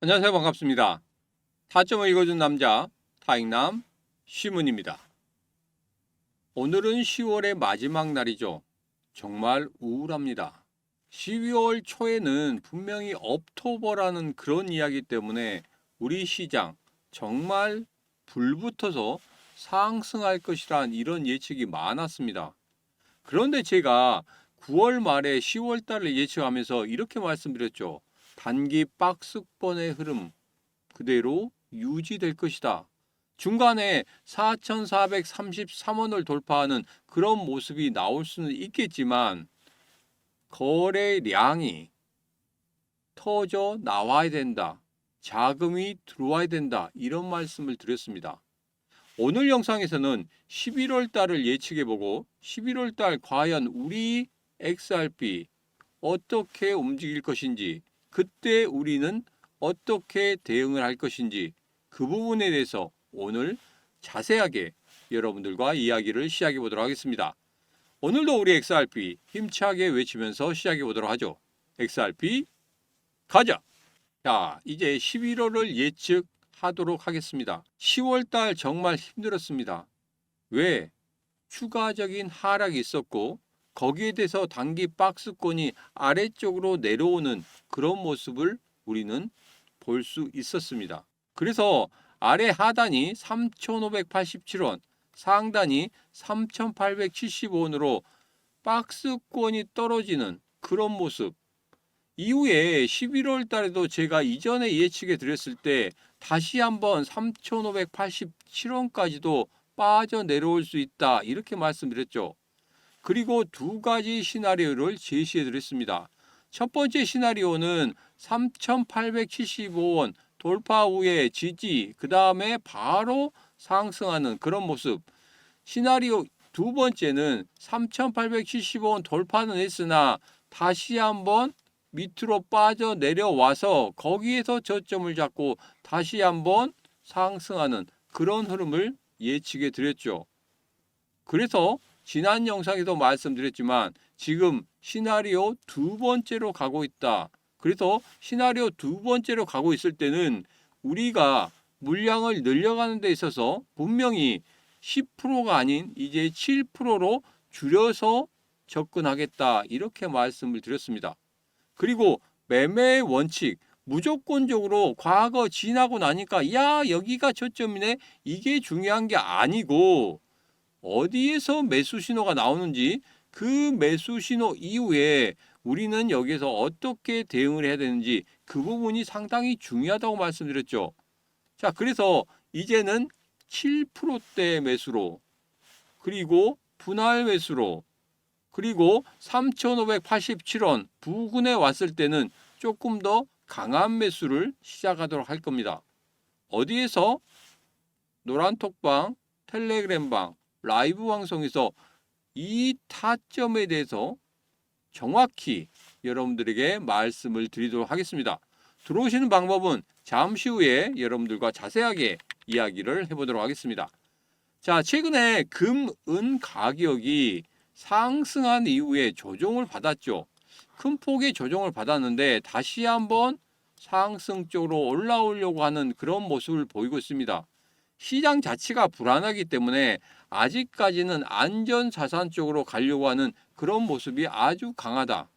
안녕하세요. 반갑습니다. 타점을 읽어준 남자 타익남 시문입니다. 오늘은 10월의 마지막 날이죠. 정말 우울합니다. 12월 초에는 분명히 업토버라는 그런 이야기 때문에 우리 시장 정말 불붙어서 상승할 것이란 이런 예측이 많았습니다. 그런데 제가 9월 말에 10월 달을 예측하면서 이렇게 말씀드렸죠. 단기 박스권의 흐름 그대로 유지될 것이다. 중간에 4,433원을 돌파하는 그런 모습이 나올 수는 있겠지만 거래량이 터져 나와야 된다. 자금이 들어와야 된다. 이런 말씀을 드렸습니다. 오늘 영상에서는 11월 달을 예측해 보고 11월 달 과연 우리 XRP 어떻게 움직일 것인지 그때 우리는 어떻게 대응을 할 것인지 그 부분에 대해서 오늘 자세하게 여러분들과 이야기를 시작해 보도록 하겠습니다. 오늘도 우리 XRP 힘차게 외치면서 시작해 보도록 하죠. XRP 가자. 자, 이제 11월을 예측하도록 하겠습니다. 10월 달 정말 힘들었습니다. 왜? 추가적인 하락이 있었고 거기에 대해서 단기 박스권이 아래쪽으로 내려오는 그런 모습을 우리는 볼 수 있었습니다. 그래서 아래 하단이 3,587원, 상단이 3,875원으로 박스권이 떨어지는 그런 모습. 이후에 11월 달에도 제가 이전에 예측해 드렸을 때 다시 한번 3,587원까지도 빠져 내려올 수 있다. 이렇게 말씀드렸죠. 그리고 두 가지 시나리오를 제시해 드렸습니다. 첫 번째 시나리오는 3,875원 돌파 후에 지지, 그 다음에 바로 상승하는 그런 모습. 시나리오 두 번째는 3,875원 돌파는 했으나 다시 한번 밑으로 빠져 내려와서 거기에서 저점을 잡고 다시 한번 상승하는 그런 흐름을 예측해 드렸죠. 그래서 지난 영상에도 말씀드렸지만 지금 시나리오 두 번째로 가고 있다. 그래서 시나리오 두 번째로 가고 있을 때는 우리가 물량을 늘려가는 데 있어서 분명히 10%가 아닌 이제 7%로 줄여서 접근하겠다. 이렇게 말씀을 드렸습니다. 그리고 매매의 원칙 무조건적으로 과거 지나고 나니까 야 여기가 저점이네 이게 중요한 게 아니고 어디에서 매수 신호가 나오는지 그 매수 신호 이후에 우리는 여기서 어떻게 대응을 해야 되는지 그 부분이 상당히 중요하다고 말씀드렸죠. 자, 그래서 이제는 7%대 매수로 그리고 분할 매수로 그리고 3,587원 부근에 왔을 때는 조금 더 강한 매수를 시작하도록 할 겁니다. 어디에서 노란 톡방, 텔레그램방, 라이브 방송에서 이 타점에 대해서 정확히 여러분들에게 말씀을 드리도록 하겠습니다. 들어오시는 방법은 잠시 후에 여러분들과 자세하게 이야기를 해보도록 하겠습니다. 자, 최근에 금, 은 가격이 상승한 이후에 조정을 받았죠. 큰 폭의 조정을 받았는데 다시 한번 상승 쪽으로 올라오려고 하는 그런 모습을 보이고 있습니다. 시장 자체가 불안하기 때문에 아직까지는 안전 자산 쪽으로 가려고 하는 그런 모습이 아주 강하다.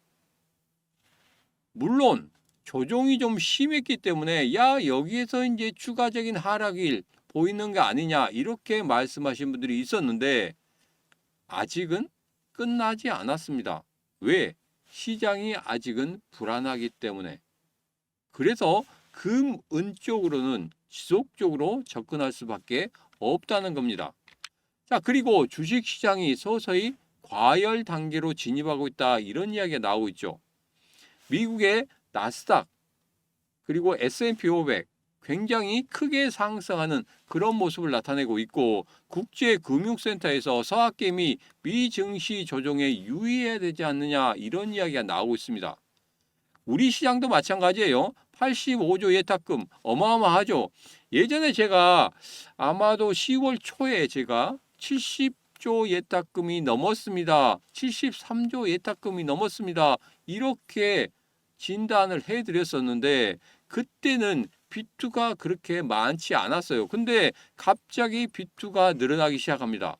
물론 조정이 좀 심했기 때문에 야 여기에서 이제 추가적인 하락일 보이는 게 아니냐 이렇게 말씀하신 분들이 있었는데 아직은 끝나지 않았습니다. 왜? 시장이 아직은 불안하기 때문에. 그래서 금, 은 쪽으로는 지속적으로 접근할 수밖에 없다는 겁니다. 자, 그리고 주식 시장이 서서히 과열 단계로 진입하고 있다. 이런 이야기가 나오고 있죠. 미국의 나스닥 그리고 S&P 500 굉장히 크게 상승하는 그런 모습을 나타내고 있고 국제금융센터에서 서학개미 미증시 조정에 유의해야 되지 않느냐 이런 이야기가 나오고 있습니다. 우리 시장도 마찬가지예요. 85조 예탁금 어마어마하죠. 예전에 제가 아마도 10월 초에 제가 70조 예탁금이 넘었습니다. 73조 예탁금이 넘었습니다. 이렇게 진단을 해드렸었는데 그때는 비투가 그렇게 많지 않았어요. 근데 갑자기 비투가 늘어나기 시작합니다.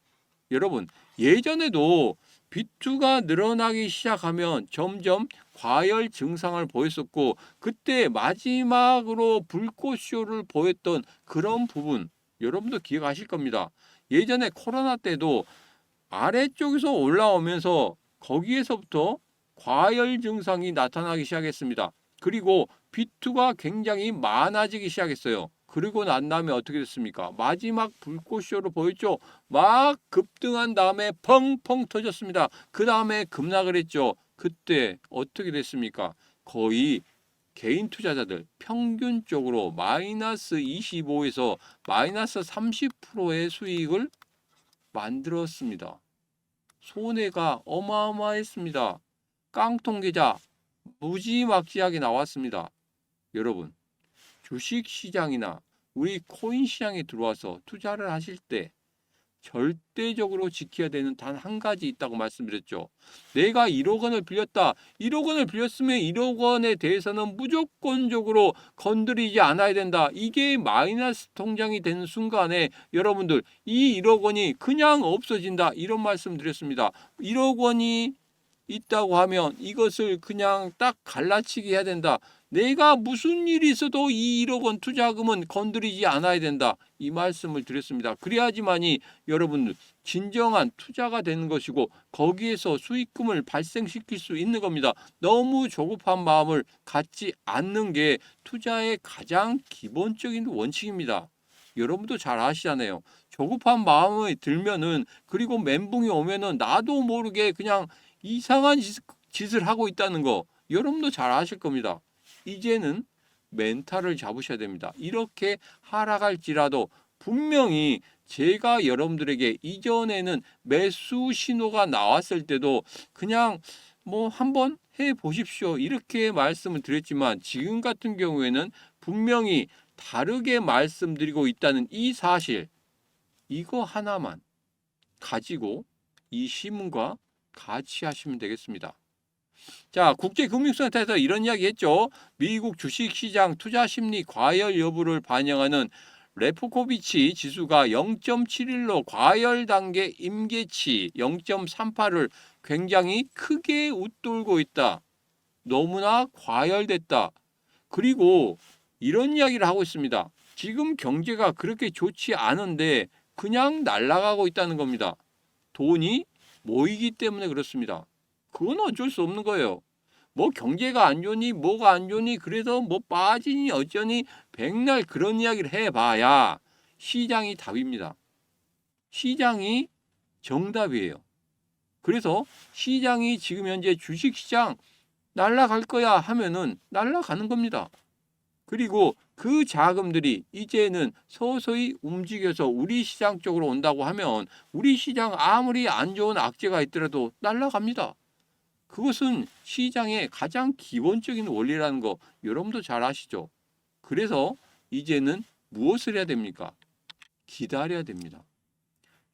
여러분, 예전에도 비투가 늘어나기 시작하면 점점 과열 증상을 보였었고 그때 마지막으로 불꽃쇼를 보였던 그런 부분 여러분도 기억하실 겁니다. 예전에 코로나 때도 아래쪽에서 올라오면서 거기에서부터 과열 증상이 나타나기 시작했습니다. 그리고 비투가 굉장히 많아지기 시작했어요. 그리고 난 다음에 어떻게 됐습니까? 마지막 불꽃쇼로 보였죠. 막 급등한 다음에 펑펑 터졌습니다. 그 다음에 급락을 했죠. 그때 어떻게 됐습니까? 거의 개인 투자자들 평균적으로 마이너스 25에서 마이너스 30%의 수익을 만들었습니다. 손해가 어마어마했습니다. 깡통 계좌 무지막지하게 나왔습니다. 여러분, 주식 시장이나 우리 코인 시장에 들어와서 투자를 하실 때 절대적으로 지켜야 되는 단 한 가지 있다고 말씀드렸죠. 내가 1억 원을 빌렸다. 1억 원을 빌렸으면 1억 원에 대해서는 무조건적으로 건드리지 않아야 된다. 이게 마이너스 통장이 되는 순간에 여러분들 이 1억 원이 그냥 없어진다. 이런 말씀 드렸습니다. 1억 원이 있다고 하면 이것을 그냥 딱 갈라치기 해야 된다. 내가 무슨 일이 있어도 이 1억 원 투자금은 건드리지 않아야 된다. 이 말씀을 드렸습니다. 그래야지만이 여러분들 진정한 투자가 되는 것이고 거기에서 수익금을 발생시킬 수 있는 겁니다. 너무 조급한 마음을 갖지 않는 게 투자의 가장 기본적인 원칙입니다. 여러분도 잘 아시잖아요. 조급한 마음이 들면은 그리고 멘붕이 오면은 나도 모르게 그냥 이상한 짓- 짓을 하고 있다는 거 여러분도 잘 아실 겁니다. 이제는 멘탈을 잡으셔야 됩니다. 이렇게 하락할지라도 분명히 제가 여러분들에게 이전에는 매수 신호가 나왔을 때도 그냥 뭐 한번 해 보십시오. 이렇게 말씀을 드렸지만 지금 같은 경우에는 분명히 다르게 말씀드리고 있다는 이 사실 이거 하나만 가지고 이 신문과 같이 하시면 되겠습니다. 자, 국제금융센터에서 이런 이야기 했죠. 미국 주식시장 투자 심리 과열 여부를 반영하는 레프코비치 지수가 0.71로 과열 단계 임계치 0.38을 굉장히 크게 웃돌고 있다. 너무나 과열됐다. 그리고 이런 이야기를 하고 있습니다. 지금 경제가 그렇게 좋지 않은데 그냥 날아가고 있다는 겁니다. 돈이 모이기 때문에 그렇습니다. 그건 어쩔 수 없는 거예요. 뭐 경제가 안 좋니 뭐가 안 좋니 그래서 뭐 빠지니 어쩌니 백날 그런 이야기를 해봐야 시장이 답입니다. 시장이 정답이에요. 그래서 시장이 지금 현재 주식시장 날라갈 거야 하면은 날라가는 겁니다. 그리고 그 자금들이 이제는 서서히 움직여서 우리 시장 쪽으로 온다고 하면 우리 시장 아무리 안 좋은 악재가 있더라도 날라갑니다. 그것은 시장의 가장 기본적인 원리라는 거 여러분도 잘 아시죠? 그래서 이제는 무엇을 해야 됩니까? 기다려야 됩니다.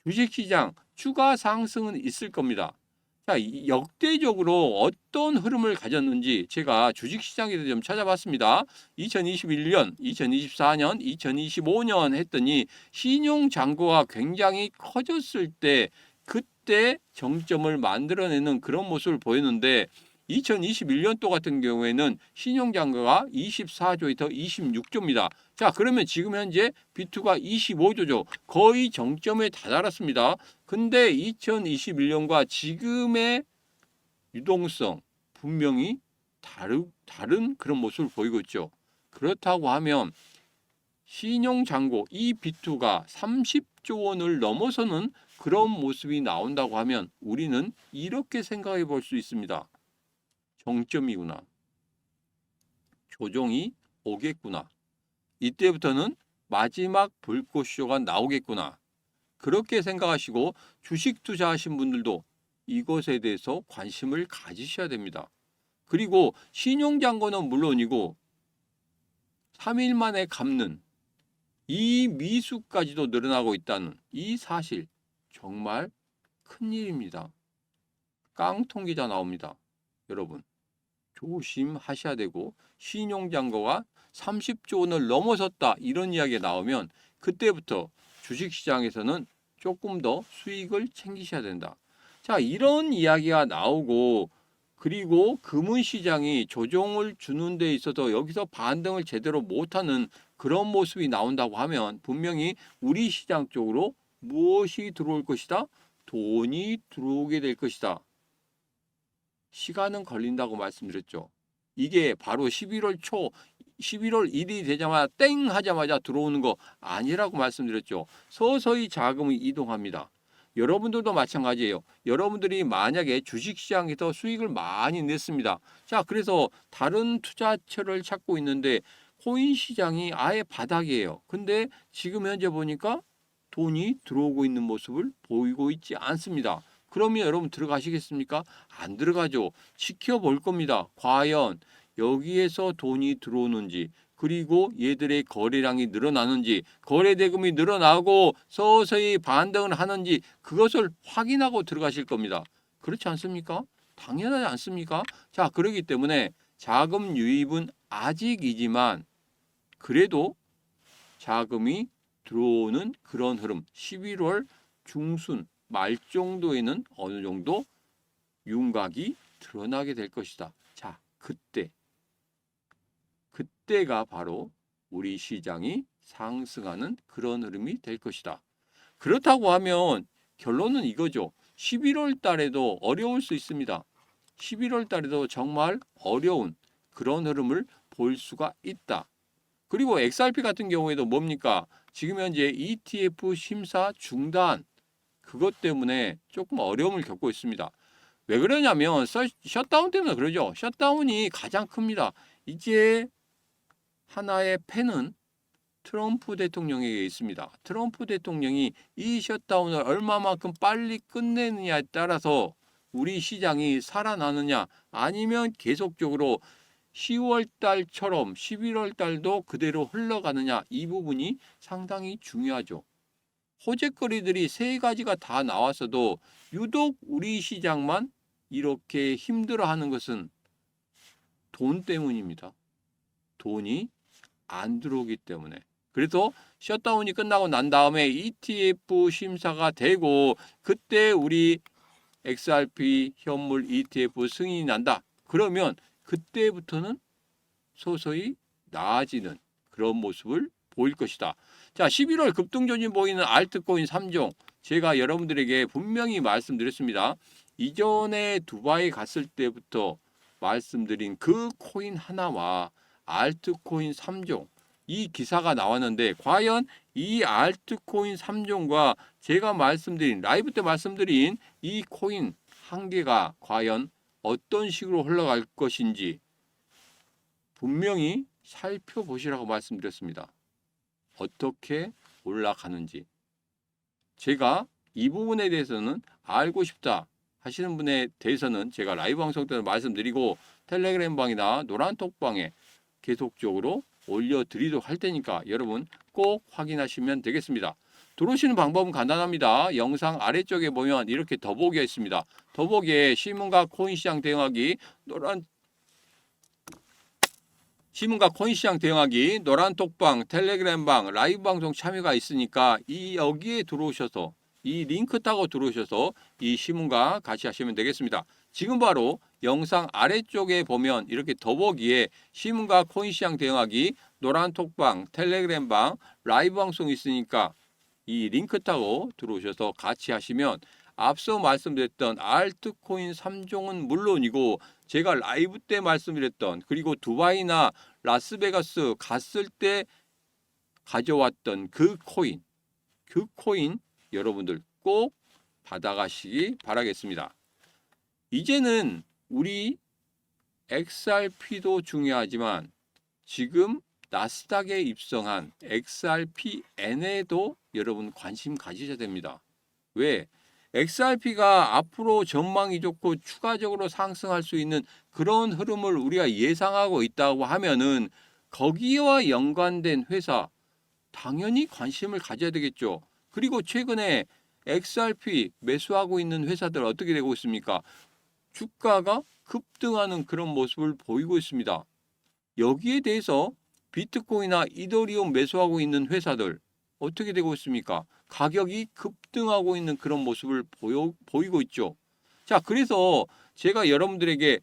주식시장 추가 상승은 있을 겁니다. 자, 이 역대적으로 어떤 흐름을 가졌는지 제가 주식시장에 대해서 좀 찾아봤습니다. 2021년, 2024년, 2025년 했더니 신용 잔고가 굉장히 커졌을 때 그때 정점을 만들어내는 그런 모습을 보였는데 2021년도 같은 경우에는 신용 잔고가 24조에서 26조입니다. 자, 그러면 지금 현재 비투가 25조죠. 거의 정점에 다다랐습니다. 근데 2021년과 지금의 유동성 분명히 다르, 다른 그런 모습을 보이고 있죠. 그렇다고 하면 신용 잔고 이 비투가 30조 원을 넘어서는 그런 모습이 나온다고 하면 우리는 이렇게 생각해 볼 수 있습니다. 정점이구나. 조정이 오겠구나. 이때부터는 마지막 불꽃쇼가 나오겠구나. 그렇게 생각하시고 주식 투자하신 분들도 이것에 대해서 관심을 가지셔야 됩니다. 그리고 신용잔고는 물론이고 3일 만에 갚는 이 미수까지도 늘어나고 있다는 이 사실 정말 큰일입니다. 깡통 기자 나옵니다. 여러분 조심하셔야 되고 신용잔고가 30조 원을 넘어섰다 이런 이야기가 나오면 그때부터 주식시장에서는 조금 더 수익을 챙기셔야 된다. 자 이런 이야기가 나오고 그리고 금은시장이 조정을 주는 데 있어서 여기서 반등을 제대로 못하는 그런 모습이 나온다고 하면 분명히 우리 시장 쪽으로 무엇이 들어올 것이다? 돈이 들어오게 될 것이다. 시간은 걸린다고 말씀드렸죠. 이게 바로 11월 초 11월 1일이 되자마자 땡 하자마자 들어오는 거 아니라고 말씀드렸죠. 서서히 자금이 이동합니다. 여러분들도 마찬가지예요. 여러분들이 만약에 주식시장에서 수익을 많이 냈습니다. 자, 그래서 다른 투자처를 찾고 있는데 코인 시장이 아예 바닥이에요. 근데 지금 현재 보니까 돈이 들어오고 있는 모습을 보이고 있지 않습니다. 그러면 여러분 들어가시겠습니까? 안 들어가죠. 지켜볼 겁니다. 과연 여기에서 돈이 들어오는지 그리고 얘들의 거래량이 늘어나는지 거래 대금이 늘어나고 서서히 반등을 하는지 그것을 확인하고 들어가실 겁니다. 그렇지 않습니까? 당연하지 않습니까? 자, 그렇기 때문에 자금 유입은 아직이지만 그래도 자금이 들어오는 그런 흐름 11월 중순 말 정도에는 어느 정도 윤곽이 드러나게 될 것이다. 자, 그때 그때가 바로 우리 시장이 상승하는 그런 흐름이 될 것이다. 그렇다고 하면 결론은 이거죠. 11월 달에도 어려울 수 있습니다. 11월 달에도 정말 어려운 그런 흐름을 볼 수가 있다. 그리고 XRP 같은 경우에도 뭡니까? 지금 현재 ETF 심사 중단 그것 때문에 조금 어려움을 겪고 있습니다. 왜 그러냐면 서- 셧다운 때문에 그러죠. 셧다운이 가장 큽니다. 이제 하나의 펜은 트럼프 대통령에게 있습니다. 트럼프 대통령이 이 셧다운을 얼마만큼 빨리 끝내느냐에 따라서 우리 시장이 살아나느냐 아니면 계속적으로 10월 달처럼 11월 달도 그대로 흘러가느냐 이 부분이 상당히 중요하죠. 호재거리들이 세 가지가 다 나왔어도 유독 우리 시장만 이렇게 힘들어하는 것은 돈 때문입니다. 돈이 안 들어오기 때문에. 그래서 셧다운이 끝나고 난 다음에 ETF 심사가 되고 그때 우리 XRP 현물 ETF 승인이 난다. 그러면 그때부터는 서서히 나아지는 그런 모습을 보일 것이다. 자, 11월 급등조짐 보이는 알트코인 3종 제가 여러분들에게 분명히 말씀드렸습니다. 이전에 두바이 갔을 때부터 말씀드린 그 코인 하나와 알트코인 3종 이 기사가 나왔는데 과연 이 알트코인 3종과 제가 말씀드린 라이브 때 말씀드린 이 코인 한 개가 과연 어떤 식으로 흘러갈 것인지 분명히 살펴보시라고 말씀드렸습니다. 어떻게 올라가는지. 제가 이 부분에 대해서는 알고 싶다 하시는 분에 대해서는 제가 라이브 방송 때도 말씀드리고 텔레그램 방이나 노란톡방에 계속적으로 올려드리도록 할 테니까 여러분 꼭 확인하시면 되겠습니다. 들어오시는 방법은 간단합니다. 영상 아래쪽에 보면 이렇게 더보기가 있습니다. 더보기에 신문과 코인 시장 대응하기 노란 신문과 코인 시장 대응하기 노란 톡방 텔레그램방 라이브 방송 참여가 있으니까 이 여기에 들어오셔서 이 링크 타고 들어오셔서 이 신문과 같이 하시면 되겠습니다. 지금 바로 영상 아래쪽에 보면 이렇게 더보기에 신문과 코인 시장 대응하기 노란 톡방 텔레그램방 라이브 방송 있으니까 이 링크 타고 들어오셔서 같이 하시면 앞서 말씀드렸던 알트코인 3종은 물론이고 제가 라이브 때 말씀드렸던 그리고 두바이나 라스베가스 갔을 때 가져왔던 그 코인 그 코인 여러분들 꼭 받아가시기 바라겠습니다. 이제는 우리 XRP도 중요하지만 지금 나스닥에 입성한 XRPN에도 여러분 관심 가지셔야 됩니다. 왜? XRP가 앞으로 전망이 좋고 추가적으로 상승할 수 있는 그런 흐름을 우리가 예상하고 있다고 하면은 거기와 연관된 회사 당연히 관심을 가져야 되겠죠. 그리고 최근에 XRP 매수하고 있는 회사들 어떻게 되고 있습니까? 주가가 급등하는 그런 모습을 보이고 있습니다. 여기에 대해서 비트코인이나 이더리움 매수하고 있는 회사들 어떻게 되고 있습니까? 가격이 급등하고 있는 그런 모습을 보여, 보이고 있죠. 자, 그래서 제가 여러분들에게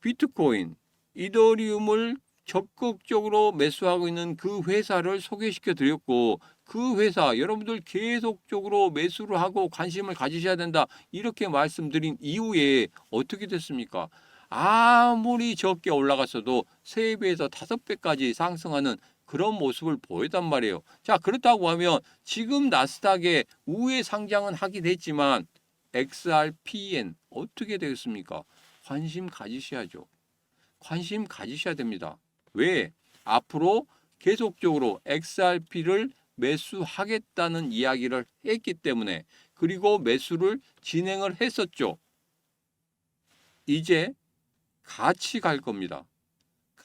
비트코인, 이더리움을 적극적으로 매수하고 있는 그 회사를 소개시켜 드렸고 그 회사 여러분들 계속적으로 매수를 하고 관심을 가지셔야 된다 이렇게 말씀드린 이후에 어떻게 됐습니까? 아무리 적게 올라갔어도 3배에서 5배까지 상승하는 그런 모습을 보였단 말이에요. 자, 그렇다고 하면 지금 나스닥에 우회 상장은 하긴 했지만 XRPN 어떻게 되겠습니까? 관심 가지셔야죠. 관심 가지셔야 됩니다. 왜? 앞으로 계속적으로 XRP를 매수하겠다는 이야기를 했기 때문에 그리고 매수를 진행을 했었죠. 이제 같이 갈 겁니다.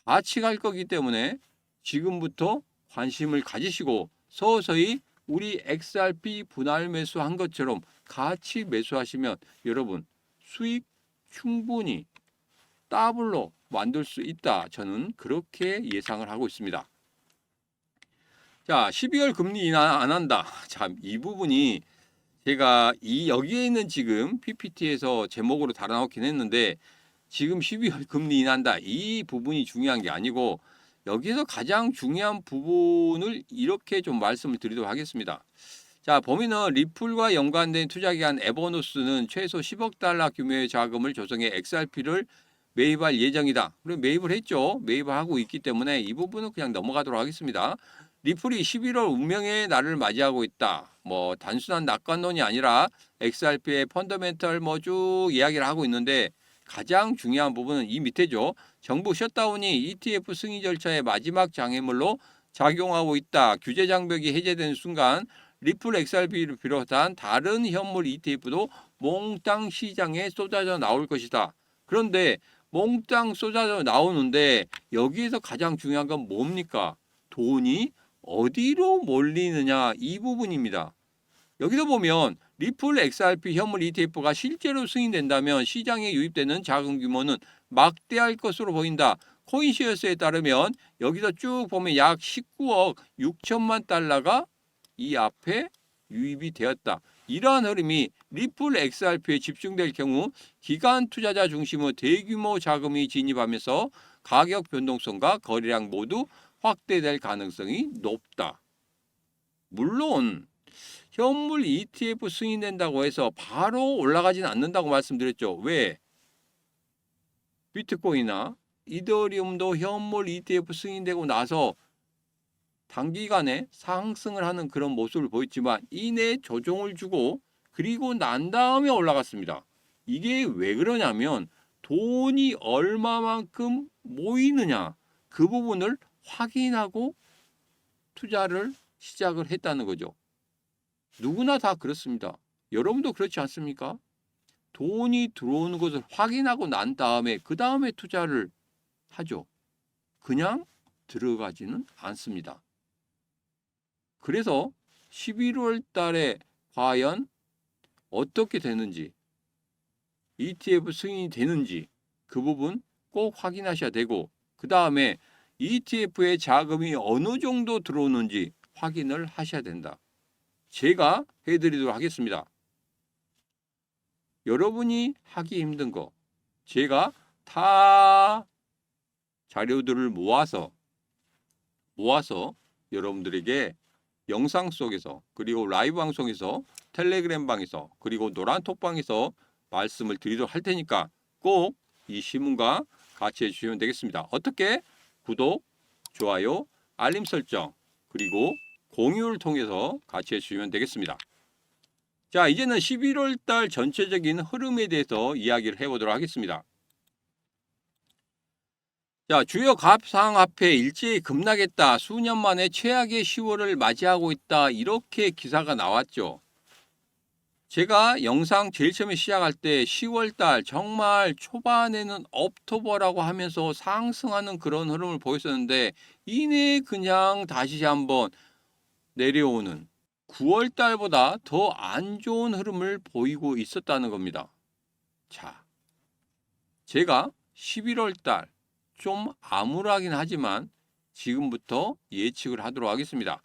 같이 갈 거기 때문에 지금부터 관심을 가지시고 서서히 우리 XRP 분할 매수한 것처럼 같이 매수하시면 여러분 수익 충분히 더블로 만들 수 있다. 저는 그렇게 예상을 하고 있습니다. 자, 12월 금리 인하 안 한다. 참, 이 부분이 제가 이 여기에 있는 지금 PPT에서 제목으로 달아놓긴 했는데 지금 12월 금리 인한다. 이 부분이 중요한 게 아니고 여기서 가장 중요한 부분을 이렇게 좀 말씀을 드리도록 하겠습니다. 자, 범위는 리플과 연관된 투자 기관 에버노스는 최소 10억 달러 규모의 자금을 조성해 XRP를 매입할 예정이다. 그리고 매입을 했죠. 매입을 하고 있기 때문에 이 부분은 그냥 넘어가도록 하겠습니다. 리플이 11월 운명의 날을 맞이하고 있다. 뭐 단순한 낙관론이 아니라 XRP의 펀더멘털 뭐 쭉 이야기를 하고 있는데 가장 중요한 부분은 이 밑에죠. 정부 셧다운이 ETF 승인 절차의 마지막 장애물로 작용하고 있다. 규제 장벽이 해제되는 순간 리플 XRP를 비롯한 다른 현물 ETF도 몽땅 시장에 쏟아져 나올 것이다. 그런데 몽땅 쏟아져 나오는데 여기에서 가장 중요한 건 뭡니까? 돈이 어디로 몰리느냐 이 부분입니다. 여기서 보면 리플 XRP 현물 ETF가 실제로 승인된다면 시장에 유입되는 자금 규모는 막대할 것으로 보인다. 코인시어스에 따르면 여기서 쭉 보면 약 19억 6천만 달러가 이 앞에 유입이 되었다. 이러한 흐름이 리플 XRP에 집중될 경우 기관 투자자 중심의 대규모 자금이 진입하면서 가격 변동성과 거래량 모두 확대될 가능성이 높다. 물론 현물 ETF 승인된다고 해서 바로 올라가지는 않는다고 말씀드렸죠. 왜? 비트코인이나 이더리움도 현물 ETF 승인되고 나서 단기간에 상승을 하는 그런 모습을 보였지만 이내 조정을 주고 그리고 난 다음에 올라갔습니다. 이게 왜 그러냐면 돈이 얼마만큼 모이느냐 그 부분을 확인하고 투자를 시작을 했다는 거죠. 누구나 다 그렇습니다. 여러분도 그렇지 않습니까? 돈이 들어오는 것을 확인하고 난 다음에 그 다음에 투자를 하죠. 그냥 들어가지는 않습니다. 그래서 11월 달에 과연 어떻게 되는지 ETF 승인이 되는지 그 부분 꼭 확인하셔야 되고 그 다음에 ETF의 자금이 어느 정도 들어오는지 확인을 하셔야 된다. 제가 해드리도록 하겠습니다. 여러분이 하기 힘든 거 제가 다 자료들을 모아서 모아서 여러분들에게 영상 속에서 그리고 라이브 방송에서 텔레그램 방에서 그리고 노란톡방에서 말씀을 드리도록 할 테니까 꼭 이 신문과 같이 해주시면 되겠습니다. 어떻게? 구독, 좋아요, 알림 설정 그리고 공유를 통해서 같이 해주시면 되겠습니다. 자 이제는 11월 달 전체적인 흐름에 대해서 이야기를 해보도록 하겠습니다. 자, 주요 가상화폐 일제히 급락했다. 수년 만에 최악의 10월을 맞이하고 있다. 이렇게 기사가 나왔죠. 제가 영상 제일 처음에 시작할 때 10월 달 정말 초반에는 업토버라고 하면서 상승하는 그런 흐름을 보였었는데 이내 그냥 다시 한번 내려오는 9월 달보다 더 안 좋은 흐름을 보이고 있었다는 겁니다. 자, 제가 11월 달 좀 암울하긴 하지만 지금부터 예측을 하도록 하겠습니다.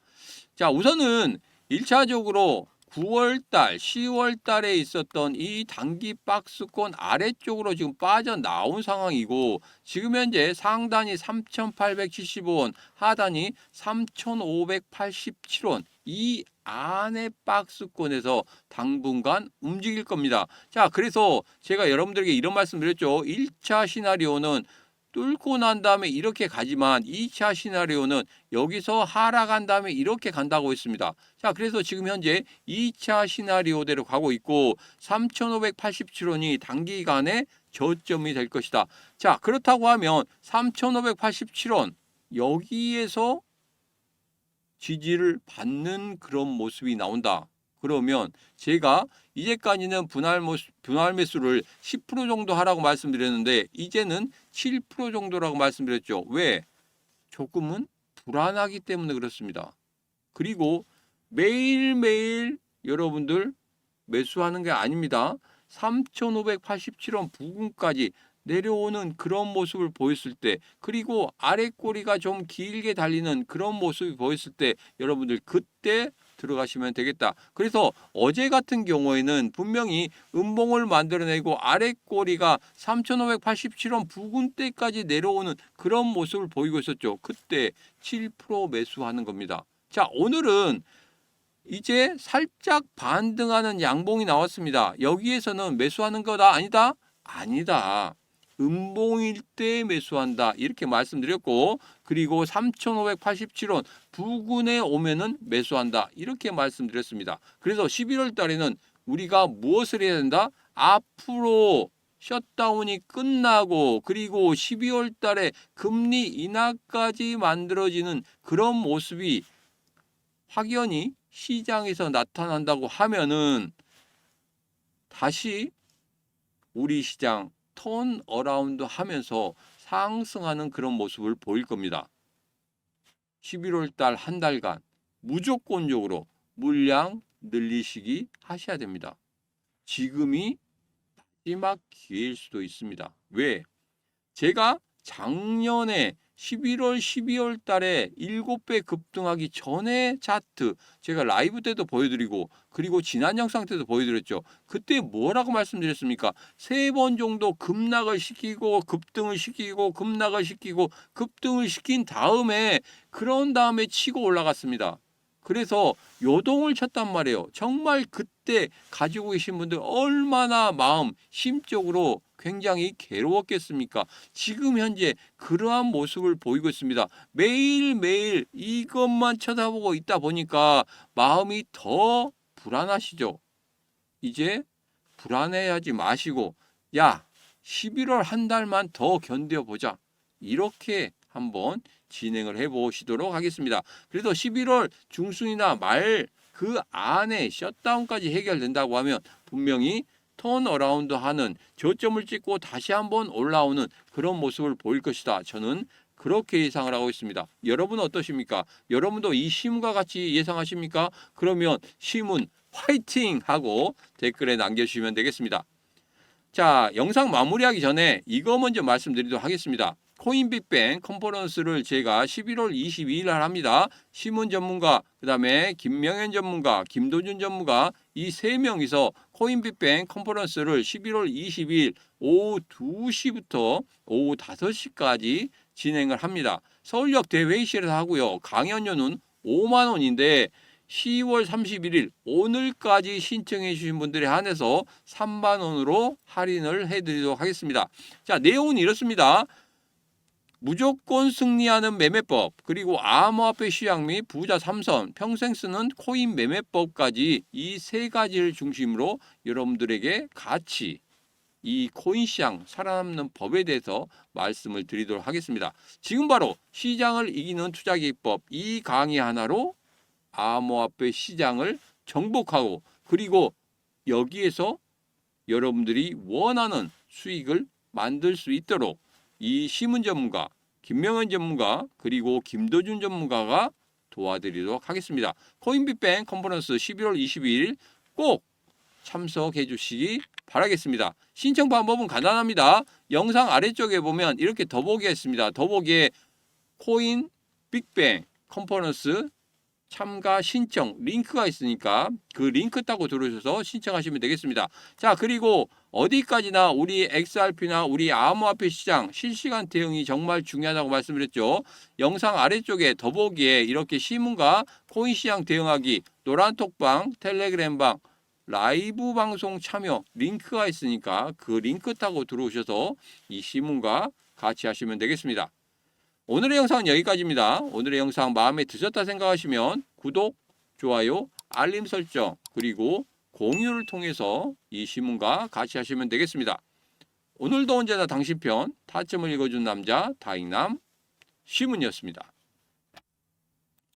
자, 우선은 1차적으로 9월 달, 10월 달에 있었던 이 단기 박스권 아래쪽으로 지금 빠져나온 상황이고 지금 현재 상단이 3,875원, 하단이 3,587원. 이 안에 박스권에서 당분간 움직일 겁니다. 자, 그래서 제가 여러분들에게 이런 말씀 드렸죠. 1차 시나리오는 뚫고 난 다음에 이렇게 가지만 2차 시나리오는 여기서 하락한 다음에 이렇게 간다고 했습니다. 자, 그래서 지금 현재 2차 시나리오대로 가고 있고 3,587원이 단기간에 저점이 될 것이다. 자, 그렇다고 하면 3,587원 여기에서 지지를 받는 그런 모습이 나온다. 그러면 제가 이제까지는 분할 분할 매수를 10% 정도 하라고 말씀드렸는데 이제는 7% 정도라고 말씀드렸죠. 왜? 조금은 불안하기 때문에 그렇습니다. 그리고 매일매일 여러분들 매수하는 게 아닙니다. 3,587원 부근까지 내려오는 그런 모습을 보였을 때 그리고 아래 꼬리가 좀 길게 달리는 그런 모습이 보였을 때 여러분들 그때 들어가시면 되겠다. 그래서 어제 같은 경우에는 분명히 음봉을 만들어내고 아래 꼬리가 3,587원 부근대까지 내려오는 그런 모습을 보이고 있었죠. 그때 7% 매수하는 겁니다. 자, 오늘은 이제 살짝 반등하는 양봉이 나왔습니다. 여기에서는 매수하는 거다 아니다? 아니다. 음봉일 때 매수한다 이렇게 말씀드렸고 그리고 3,587원 부근에 오면은 매수한다 이렇게 말씀드렸습니다. 그래서 11월 달에는 우리가 무엇을 해야 된다? 앞으로 셧다운이 끝나고 그리고 12월 달에 금리 인하까지 만들어지는 그런 모습이 확연히 시장에서 나타난다고 하면은 다시 우리 시장 턴 어라운드 하면서 상승하는 그런 모습을 보일 겁니다. 11월 달 한 달간 무조건적으로 물량 늘리시기 하셔야 됩니다. 지금이 마지막 기회일 수도 있습니다. 왜? 제가 작년에 11월, 12월 달에 7배 급등하기 전에 차트 제가 라이브 때도 보여드리고 그리고 지난 영상 때도 보여드렸죠. 그때 뭐라고 말씀드렸습니까? 세 번 정도 급락을 시키고 급등을 시키고 급락을 시키고 급등을 시킨 다음에 그런 다음에 치고 올라갔습니다. 그래서 요동을 쳤단 말이에요. 정말 그때 가지고 계신 분들 얼마나 마음 심적으로 굉장히 괴로웠겠습니까? 지금 현재 그러한 모습을 보이고 있습니다. 매일매일 이것만 쳐다보고 있다 보니까 마음이 더 불안하시죠. 이제 불안해하지 마시고 야 11월 한 달만 더 견뎌보자. 이렇게 한번 진행을 해 보시도록 하겠습니다. 그래서 11월 중순이나 말 그 안에 셧다운까지 해결된다고 하면 분명히 턴 어라운드 하는 저점을 찍고 다시 한번 올라오는 그런 모습을 보일 것이다. 저는 그렇게 예상을 하고 있습니다. 여러분 어떠십니까? 여러분도 이 시문과 같이 예상하십니까? 그러면 시문 화이팅 하고 댓글에 남겨주시면 되겠습니다. 자, 영상 마무리하기 전에 이거 먼저 말씀드리도록 하겠습니다. 코인 빅뱅 컨퍼런스를 제가 11월 22일 날 합니다. 시문 전문가, 그 다음에 김명현 전문가, 김도준 전문가 이 세 명이서 코인 빅뱅 컨퍼런스를 11월 22일 오후 2시부터 오후 5시까지 진행을 합니다. 서울역 대회의실에서 하고요. 강연료는 5만 원인데 10월 31일 오늘까지 신청해 주신 분들에 한해서 3만 원으로 할인을 해 드리도록 하겠습니다. 자, 내용은 이렇습니다. 무조건 승리하는 매매법 그리고 암호화폐 시장 및 부자 삼선 평생 쓰는 코인 매매법까지 이 세 가지를 중심으로 여러분들에게 같이 이 코인 시장 살아남는 법에 대해서 말씀을 드리도록 하겠습니다. 지금 바로 시장을 이기는 투자 기법 이 강의 하나로 암호화폐 시장을 정복하고 그리고 여기에서 여러분들이 원하는 수익을 만들 수 있도록 이 시문 전문가, 김명현 전문가, 그리고 김도준 전문가가 도와드리도록 하겠습니다. 코인비뱅 컨퍼런스 11월 22일 꼭 참석해 주시기 바라겠습니다. 신청 방법은 간단합니다. 영상 아래쪽에 보면 이렇게 더보기가 있습니다. 더보기에 코인 빅뱅 컨퍼런스 참가 신청 링크가 있으니까 그 링크 따고 들어오셔서 신청하시면 되겠습니다. 자 그리고 어디까지나 우리 XRP나 우리 암호화폐 시장 실시간 대응이 정말 중요하다고 말씀드렸죠. 영상 아래쪽에 더보기에 이렇게 시문과 코인 시장 대응하기 노란톡방 텔레그램방 라이브 방송 참여 링크가 있으니까 그 링크 타고 들어오셔서 이 시문과 같이 하시면 되겠습니다. 오늘의 영상은 여기까지입니다. 오늘의 영상 마음에 드셨다 생각하시면 구독, 좋아요, 알림 설정 그리고 공유를 통해서 이 시문과 같이 하시면 되겠습니다. 오늘도 언제나 당신 편 타점을 읽어준 남자 다잉남 시문이었습니다.